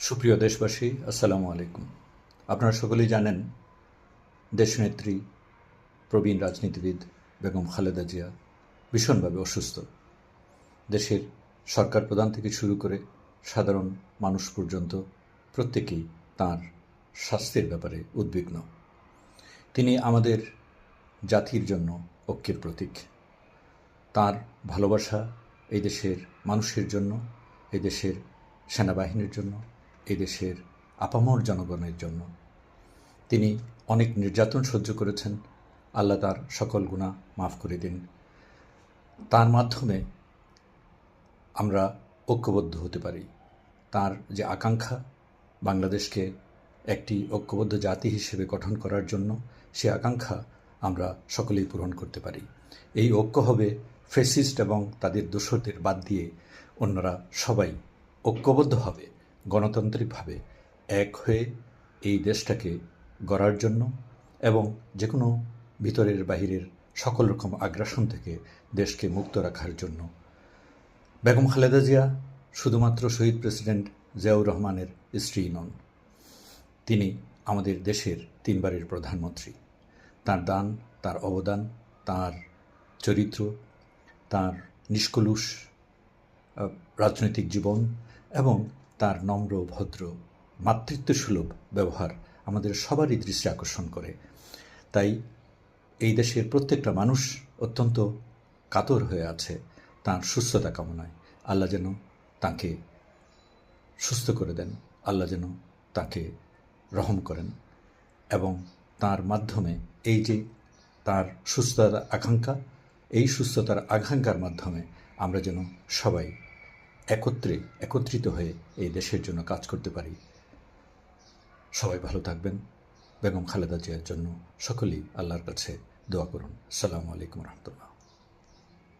সুপ্রিয় দেশবাসী, আসসালামু আলাইকুম। আপনারা সকলেই জানেন, দেশনেত্রী প্রবীণ রাজনীতিবিদ বেগম খালেদা জিয়া ভীষণভাবে অসুস্থ। দেশের সরকার প্রধান থেকে শুরু করে সাধারণ মানুষ পর্যন্ত প্রত্যেকেই তার স্বাস্থ্যের ব্যাপারে উদ্বিগ্ন। তিনি আমাদের জাতির জন্য ঐক্যের প্রতীক। তার ভালোবাসা এই দেশের মানুষের জন্য, এই দেশের সেনাবাহিনীর জন্য এই দেশের আপামর জনগণের জন্য। তিনি অনেক নির্যাতন সহ্য করেছেন। আল্লাহ তার সকল গুণা মাফ করে দিন। তার মাধ্যমে আমরা ঐক্যবদ্ধ হতে পারি। তার যে আকাঙ্ক্ষা, বাংলাদেশকে একটি ঐক্যবদ্ধ জাতি হিসেবে গঠন করার জন্য সে আকাঙ্ক্ষা আমরা সকলেই পূরণ করতে পারি। এই ঐক্য হবে ফেসিস্ট এবং তাদের দোষরদের বাদ দিয়ে অন্যরা সবাই ঐক্যবদ্ধভাবে গণতান্ত্রিকভাবে এক হয়ে এই দেশটাকে গড়ার জন্য এবং যে কোনো ভিতরের বাহিরের সকল রকম আগ্রাসন থেকে দেশকে মুক্ত রাখার জন্য। বেগম খালেদা জিয়া শুধুমাত্র শহীদ প্রেসিডেন্ট জিয়াউর রহমানের স্ত্রী নন, তিনি আমাদের দেশের তিনবারের প্রধানমন্ত্রী। তার দান, তার অবদান, তার চরিত্র, তার নিষ্কলুষ রাজনৈতিক জীবন এবং তার নম্র, ভদ্র, মাতৃত্বসুলভ ব্যবহার আমাদের সবারই দৃষ্টি আকর্ষণ করে। তাই এই দেশের প্রত্যেকটা মানুষ অত্যন্ত কাতর হয়ে আছে তার সুস্থতা কামনায়। আল্লাহ যেন তাকে সুস্থ করে দেন, আল্লাহ যেন তাকে রহম করেন এবং তার মাধ্যমে এই যে তার সুস্থতার আকাঙ্ক্ষা, এই সুস্থতার আকাঙ্ক্ষার মাধ্যমে আমরা যেন সবাই একত্রে, একত্রিত হয়ে এই দেশের জন্য কাজ করতে পারি। সবাই ভালো থাকবেন। বেগম খালেদা জিয়ার জন্য সকলেই আল্লাহর কাছে দোয়া করুন। সালামু আলাইকুম রহমতুল্লাহ।